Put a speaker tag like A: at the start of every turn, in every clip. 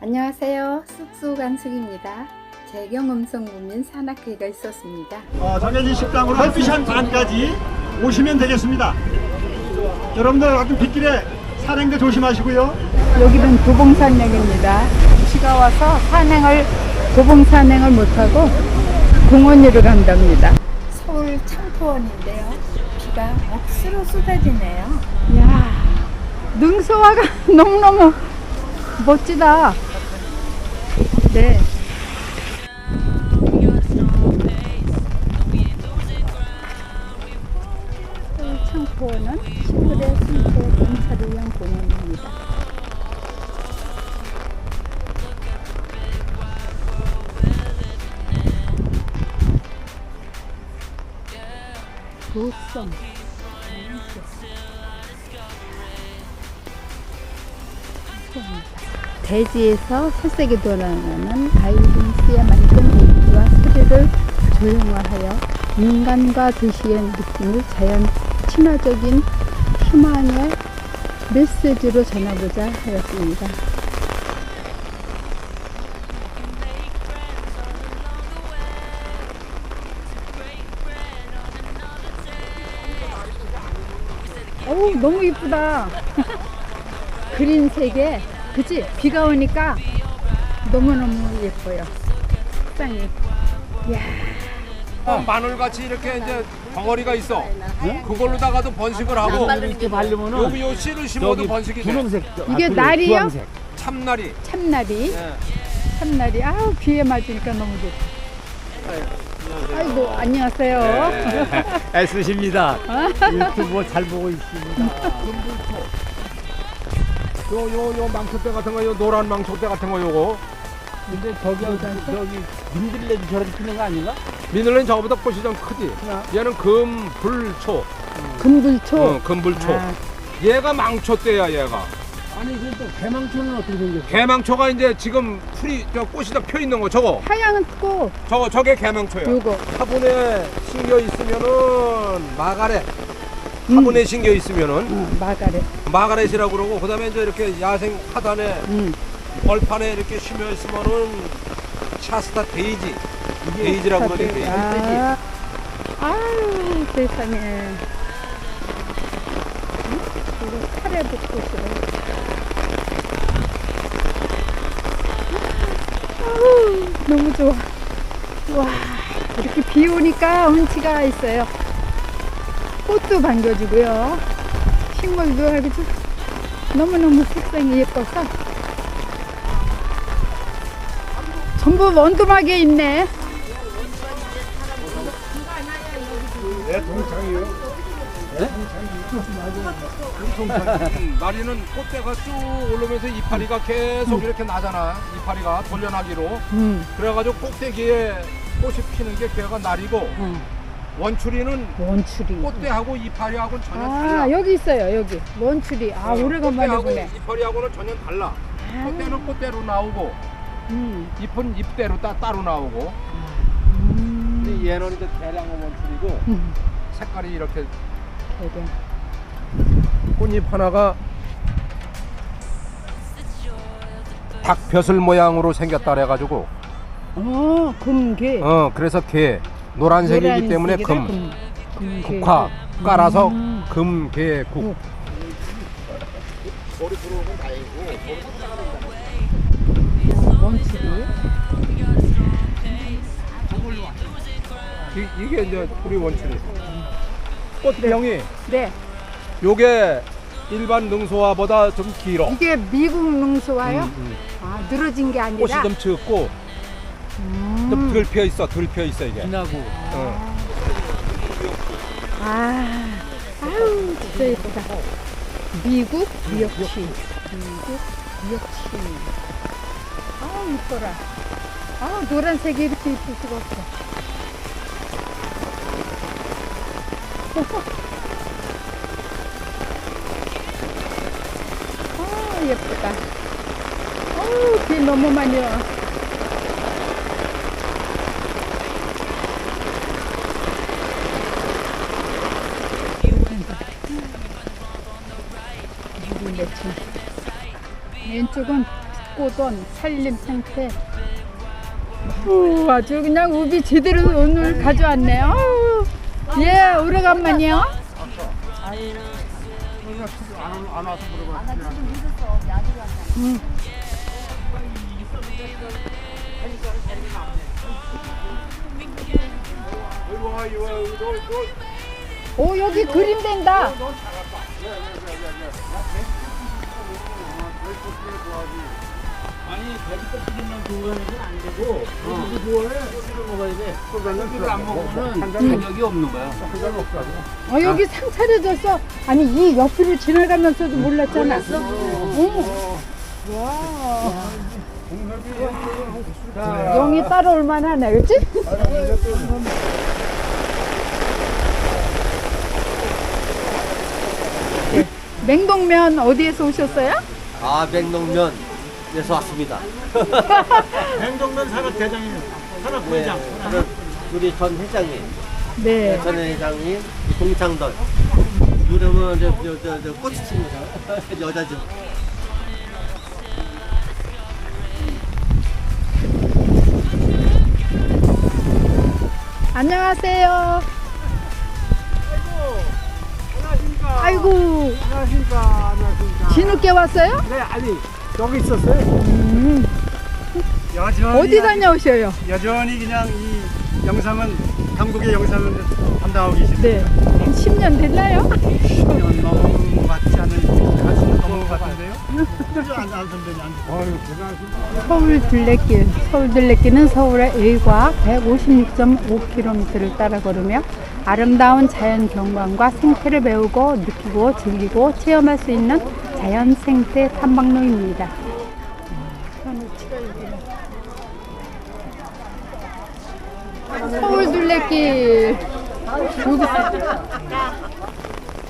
A: 안녕하세요. 쑥쑥안숙입니다. 재경음성구민 산악회가 있었습니다.
B: 어, 정해진 식당으로 12시 한 반까지 오시면 되겠습니다. 여러분들 가끔 빗길에 산행도 조심하시고요.
A: 여기는 도봉산역입니다. 비가 와서 산행을 도봉 산행을 못하고 공원으로 간답니다. 서울 창포원인데요. 비가 억수로 쏟아지네요. 이야, 능소화가 너무너무 멋지다. 도성 대지에서 새색이 돌아가는 바이올린스에 만든 음악과 소리를 조형화하여 인간과 도시의 느낌을 자연 친화적인 희망의 메시지로 전하고자 하였습니다. 너무 이쁘다. 그린색에 그치 비가 오니까 너무너무 예뻐요. 색상이. 이야.
C: 어, 마늘같이 이렇게 이제 덩어리가 있어. 그걸로다가도 번식을 하고
D: 이렇게 바르면은
C: 여기 요 씨를 심어도 번식이 돼.
D: 분홍색 저-
A: 이게
D: 아, 그
A: 날이요?
D: 주황색.
C: 참나리.
A: 참나리.
C: 예.
A: 참나리. 아우 비에 맞으니까 너무 좋다. 아 이고 안녕하세요.
D: 네. 애쓰십니다. 유튜브 잘 보고 있습니다.
C: 요 요 요 망초대 같은 거, 요 노란 망초대 같은 거 요거.
D: 근데 저기 저기 민들레기처럼 피는 거 아닌가?
C: 미늘은 저거보다 꽃이 좀 크지. 얘는 금불초.
A: 금불초.
C: 어, 금불초.
A: 아,
C: 얘가 망초대야 얘가.
D: 아니 그또 개망초는 어떻게 생겼어?
C: 개망초가 이제 지금 풀이 저 꽃이 다 펴 있는 거 저거.
A: 하얀 꽃
C: 저거 저게 개망초야.
A: 요거.
C: 화분에 심겨 있으면은 마가렛.
A: 음.
C: 화분에 심겨 있으면은
A: 어, 마가렛.
C: 마가렛이라고 그러고 그다음에 이제 이렇게 야생 하단에
A: 음.
C: 벌판에 이렇게 심어 있으면은 샤스타 데이지 데이지라고 그러는데 데이지.
A: 아, 아유 세상에. 응? 이거 카레복꽃이래. 아우 너무 좋아. 와 이렇게 비 오니까 운치가 있어요. 꽃도 반겨주고요. 식물도 아주 너무너무 색상이 예뻐서 전부 원두막에 있네.
C: 나리는 꽃대가 쭉 올라오면서 이파리가 계속 이렇게 나잖아 이파리가 돌려나기로
A: 음.
C: 그래가지고 꼭대기에 꽃이 피는 게 걔가 날이고
A: 어,
C: 원추리는
A: 원추리.
C: 꽃대하고 이파리하고는 전혀 달라
A: 아 여기 있어요 여기 원추리. 아
C: 어,
A: 오래간만에
C: 꽃대하고
A: 보네.
C: 이파리하고는 전혀 달라
A: 아.
C: 꽃대는 꽃대로 나오고
A: 음.
C: 잎은 잎대로 따, 따로 나오고
A: 음.
C: 근데 얘는 이제 대량의 원추리고
A: 음.
C: 색깔이 이렇게
A: 되게.
C: 꽃잎 하나가 닭벼슬 모양으로 생겼다 그래가지고
A: 어 금괴.
C: 어 그래서 개 노란색이기 때문에 금
A: 금.
C: 국화 깔아서
A: 음.
C: 금개국
A: 국. 원추리.
C: 이, 이게 이제 우리 원추리 꽃병이
A: 네.
C: 요게 일반 능소화보다 좀 길어
A: 이게 미국 능소화요?
C: 음, 음.
A: 아 늘어진 게 아니라.
C: 꽃이 좀 적고
A: 음.
C: 좀덜 피어 있어 덜 피어 있어 이게
D: 진하고
C: 어.
A: 아, 아유, 진짜 예쁘다. 미국 미역치. 미국 미역치. 아우, 이뻐라. 아 노란색이 이렇게 이쁠 수가 없어. 아, 예쁘다. 아우, 비 너무 많이 와. 왼쪽은 꿈꾸던 살림 생태. 우, 아주 그냥 우비 제대로 오늘 가져왔네요. 예, 오래간만이요. 음. 오 여기 그림 된다.
D: 아 니 배부터 튀기면 그거는 안 되고 고기 좋아해 술을 먹어야 돼. 술을 안 먹으면 가격이 없는 거야.
A: 어 여기 상 차려졌어. 아니 이 옆으로 지나가면서도 몰랐잖아. 응. 와. 용이 따라올 만하네, 그렇지? 맹동면 어디에서 오셨어요?
E: 아 백농면 에서 왔습니다.
B: 행동면 산업 대장이에요. 산업
E: 네, 우리 전 회장님,
A: 네.
E: 전 회장님 동창들. 이름은 저, 저, 저, 저 꽃입니다. 여자죠.
A: 안녕하세요.
B: 안녕하십니까.
A: 아이고,
B: 안녕하십니까. 안녕하십니까.
A: 뒤늦게 왔어요?
B: 네, 아니 여기 있었어요.
A: 음,
B: 여전히
A: 어디 다녀오셔요?
B: 여전히 그냥 이 영상은 한국의 영상을 담당하고 계신데
A: 네. 한 10년 됐나요?
B: 10년 넘은 것 같지 않은 한숨 넘은 것 같은데요? 안, 안 선배님 안 아유 대단하십니다.
A: 서울 둘레길. 서울 둘레길은 서울의 일과 156.5km를 따라 걸으며 아름다운 자연 경관과 생태를 배우고 느끼고 즐기고 체험할 수 있는 자연 생태 탐방로입니다. 서울 둘레길.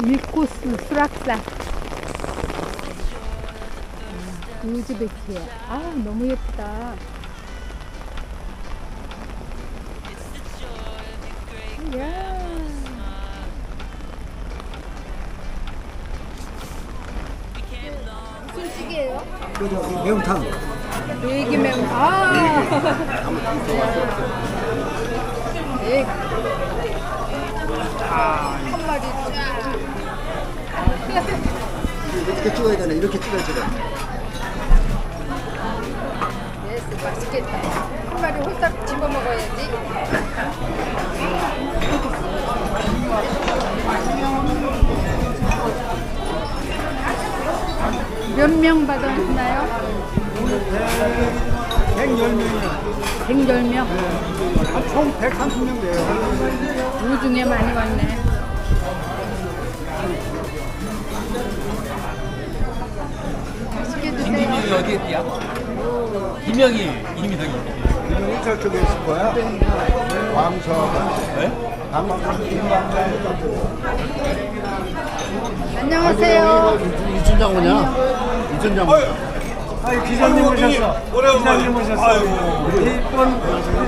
A: 밀코스 수락산. 우즈베키야. 아, 너무 예쁘다. 이야. 찌개예요?
B: 매운탕.
A: 얘기 매운. 아. 네. 한 마리.
B: 이렇게 찍어야 되네. 이렇게 찍어야 돼.
A: 예스, 맛있겠다. 한 마리 홀딱 집어 먹어야지. 몇 명 받았나요?
B: 110명이요.
A: 110명.
B: 총 130명 돼요.
A: 우중에 많이 왔네. 맛있게 드세요.
D: 이름이 어디 있디야? 김영희 이름이 더
B: 이름이 저쪽에 있을 거야. 왕서.
A: 안녕하세요.
B: 이춘장 오냐? 이춘장. 아유 기자님 오셨어. 기자님 오셨어. 이쁜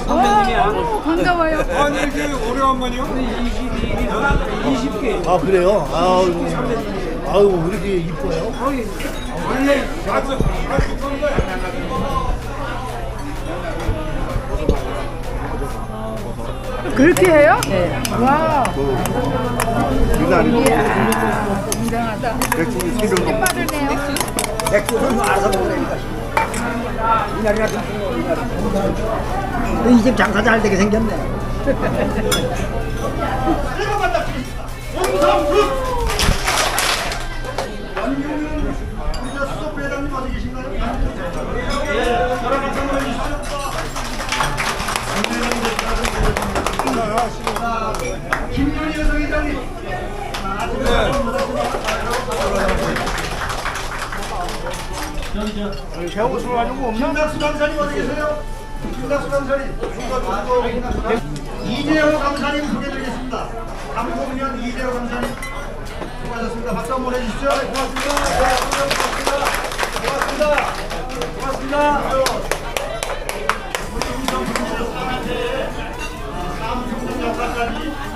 A: 오, 반가워요.
B: 아니 이렇게 오래간만이요?
F: 아 그래요? 아유, 아유 왜 이렇게 이뻐요?
B: 원래
A: 그렇게 해요? 네. 와,
F: 이거 아니고
A: 이야, 굉장하다. 빠르네요.
F: 백종은 알아서 먹으니까. 이집 장사 잘 되게 생겼네.
B: 이재호 강사님 소개드리겠습니다. 감독년 이재호 강사님. 수고하셨습니다. 박수 한번 해주시죠. 고맙습니다. 고맙습니다. 고맙습니다. 고맙습니다.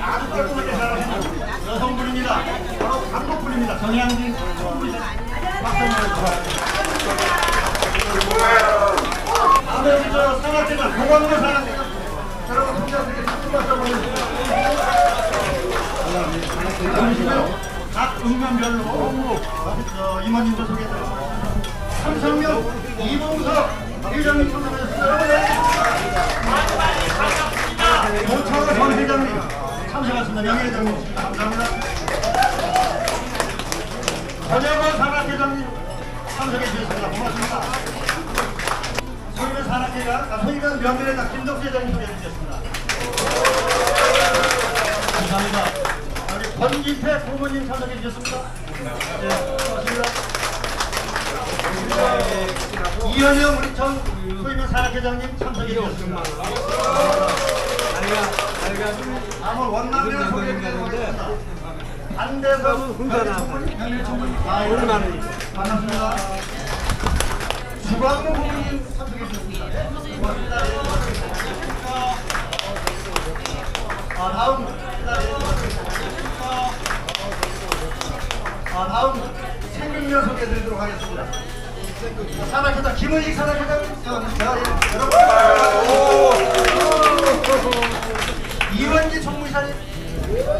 B: 아주 깔끔하게 잘하시는 여성분입니다. 바로 감독분입니다. 정양진. 박수 한번 해주세요. 보내주시고요. 각 응원별로 어, 임원님도 소개해드리겠습니다. 삼성역 이봉석 회장님 참석하셨습니다. 여러분 모창 전 회장님 참석하셨습니다. 명예회장님 감사합니다. 전혜원 산악회장님 참석해 주셨습니다. 고맙습니다. 산악회가 아, 소위면 명예회장 김덕수 회장님 소개해 주셨습니다. 감사합니다. 우리 권기태 부모님 참석해 주셨습니다. 네, 고맙습니다. 이현영 우리 전 소위면 산악회장님 참석해 주셨습니다. 다음은 원남대를 소개해 주겠습니다. 안대섭 훈련청문이 명예청문이 아 오랜만에 반갑습니다. 주광로 부모님 참석해 주셨습니다. 고맙습니다. 아 다음 아 다음 생명력 소개해드리도록 하겠습니다. 산악회장 김은식 산악회장 자, 예, 여러분 이원기 총무사님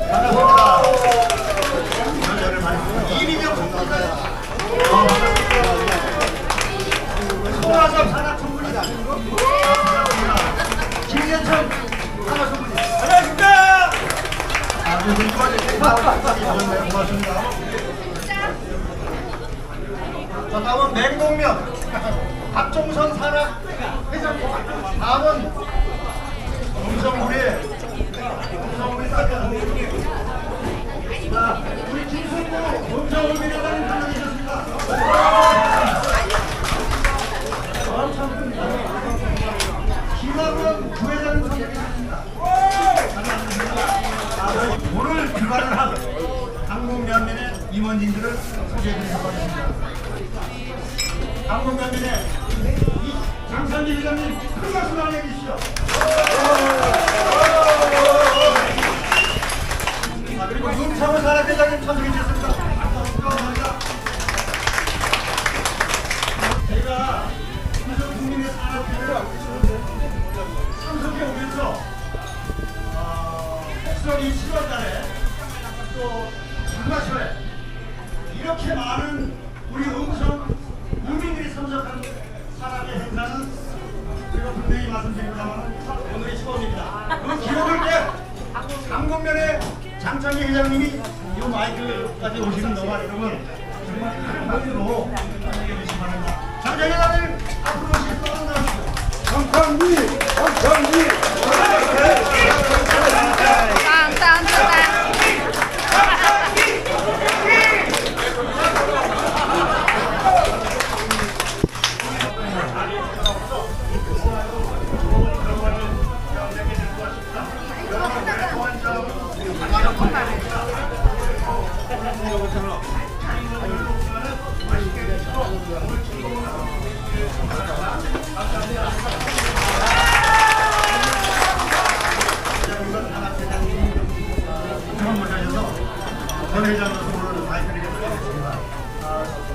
B: 반갑습니다.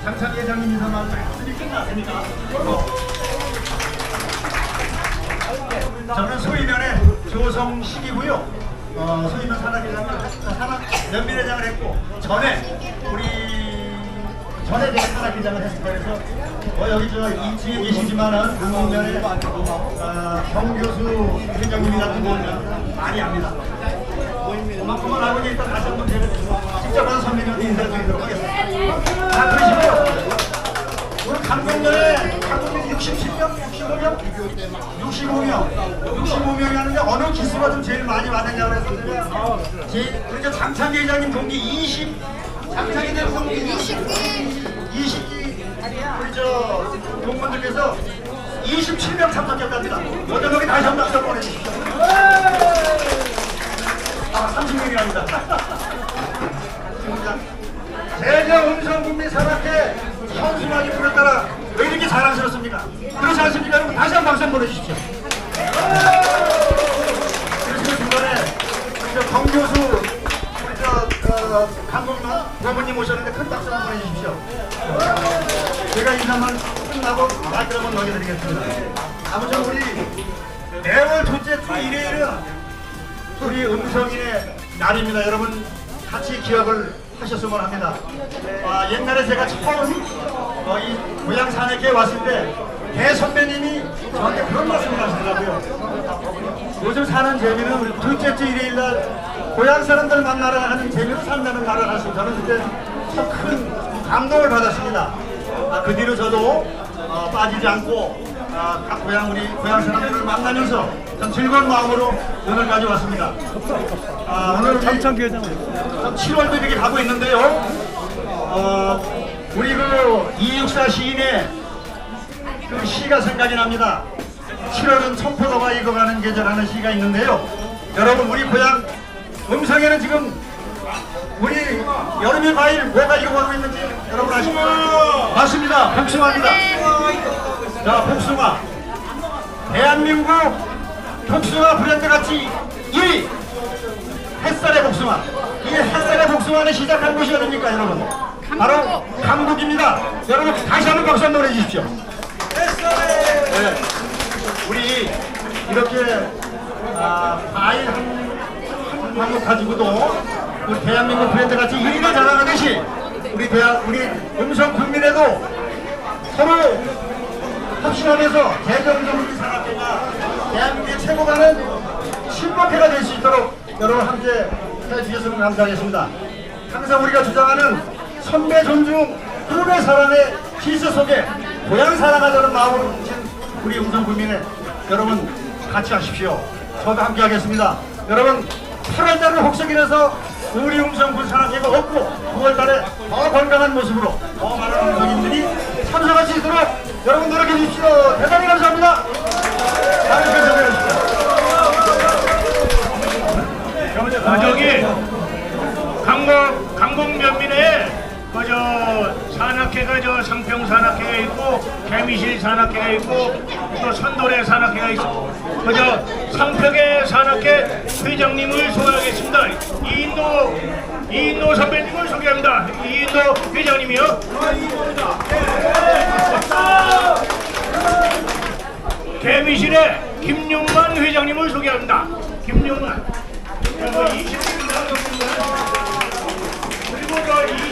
B: 장창기 회장님 인사만 했으니 끝났습니다. 저는 소위면의 조성식이고요. 어, 소위면 산악회장을 산악 연민회장을 했고 전에 우리 전에 제가 산악회장을 했습니다. 그래서 어, 여기 저 2층에 계시지만은 한국면에 어, 경교수 회장님이 같은 분은 많이 압니다. 그만큼만 이제 일단 다시 한번 제가 직접 가서 선배님한테 인사드리도록 하겠습니다. 자, 그러시고요. 오늘 강동면에 한국인 67명, 65명, 65명, 65명이 하는데 어느 기수가 좀 제일 많이 왔느냐고 그랬었는데 제 우리 저 장창기 회장님 동기 20, 장창기 대표 동기 20기, 20기 우리 저 동문들께서 27명 참석했답니다. 여덟 명이 다시 한번 박수 보내주십시오. 아, 30명이랍니다. 대전 음성국민 산악회 현수막이 불었다라 왜 이렇게 자랑스럽습니까? 그렇지 않습니까? 여러분 다시 한 번 박수 한번 보내주십시오. 그리고 중간에 우리 저 정교수 우리 저 어, 강범만 고모님 오셨는데 큰 박수 한번 보내주십시오. 제가 인사만 끝나고 마이크를 한번 넘겨드리겠습니다. 아무튼 우리 매월 둘째 주 일요일은 우리 음성인의 날입니다. 여러분 같이 기억을 하셨으면 합니다. 아, 옛날에 제가 처음 어, 이 고향 산악회에 왔을 때 대선배님이 저한테 그런 말씀을 하시더라고요. 요즘 사는 재미는 둘째 주 일요일 날 고향 사람들 만나러 하는 재미로 산다는 말을 하시고 저는 그때 참 큰 감동을 받았습니다. 아, 그 뒤로 저도 어, 빠지지 않고 아, 각 고향 우리 고향 사람들을 만나면서 참 즐거운 마음으로 오늘까지 왔습니다. 아, 오늘 참참교장 7월도 이렇게 가고 있는데요. 어, 우리 그 이육사 시인의 그 시가 생각이 납니다. 7월은 청포도가 익어가는 계절하는 시가 있는데요. 여러분 우리 고향 음성에는 지금 우리 여름의 과일 뭐가 익어가고 있는지 여러분 아십니까? 맞습니다. 복숭아입니다. 자, 복숭아. 대한민국 복숭아 브랜드 같이 1위. 햇살의 복숭아. 이 햇살의 복숭아는 시작한 곳이 어딥니까, 여러분? 바로 강북입니다. 여러분 다시 한번 박수 한번 해주십시오. 네. 우리 이렇게 아, 과일 한, 한 방울 가지고도 우리 대한민국 브랜드 같이 1위를 자랑하듯이 우리 대한 우리 음성 국민에도 서로 합심하면서 대전정비 산악회가 최고가는 신박회가 될 수 있도록 여러분 함께 해주셨으면 감사하겠습니다. 항상 우리가 주장하는 선배 존중, 후배 사랑의 실수 속에 고향 사랑하자는 마음으로 뭉친 우리 음성 국민의 여러분 같이 하십시오. 저도 함께 하겠습니다. 여러분 8월달을 혹석이라서 우리 음성군 산악회가 없고 9월달에 더 건강한 모습으로 더 많은 음성인들이 참석할 수 있도록 여러분 노력해 주십시오. 대단히 감사합니다. 뵙겠습니다.
G: 아, 저기 강공 강공 면민에 그저 산악회가 저 상평 산악회가 있고 개미실 산악회가 있고 또 선도래 산악회가 있고 그저 상평의 산악회 회장님을 소개하겠습니다. 이인도 이인도 선배님을 소개합니다. 이인도 회장님이요. 개미실의 김용만 회장님을 소개합니다. 김용만. 그리고 22기 그리고 저22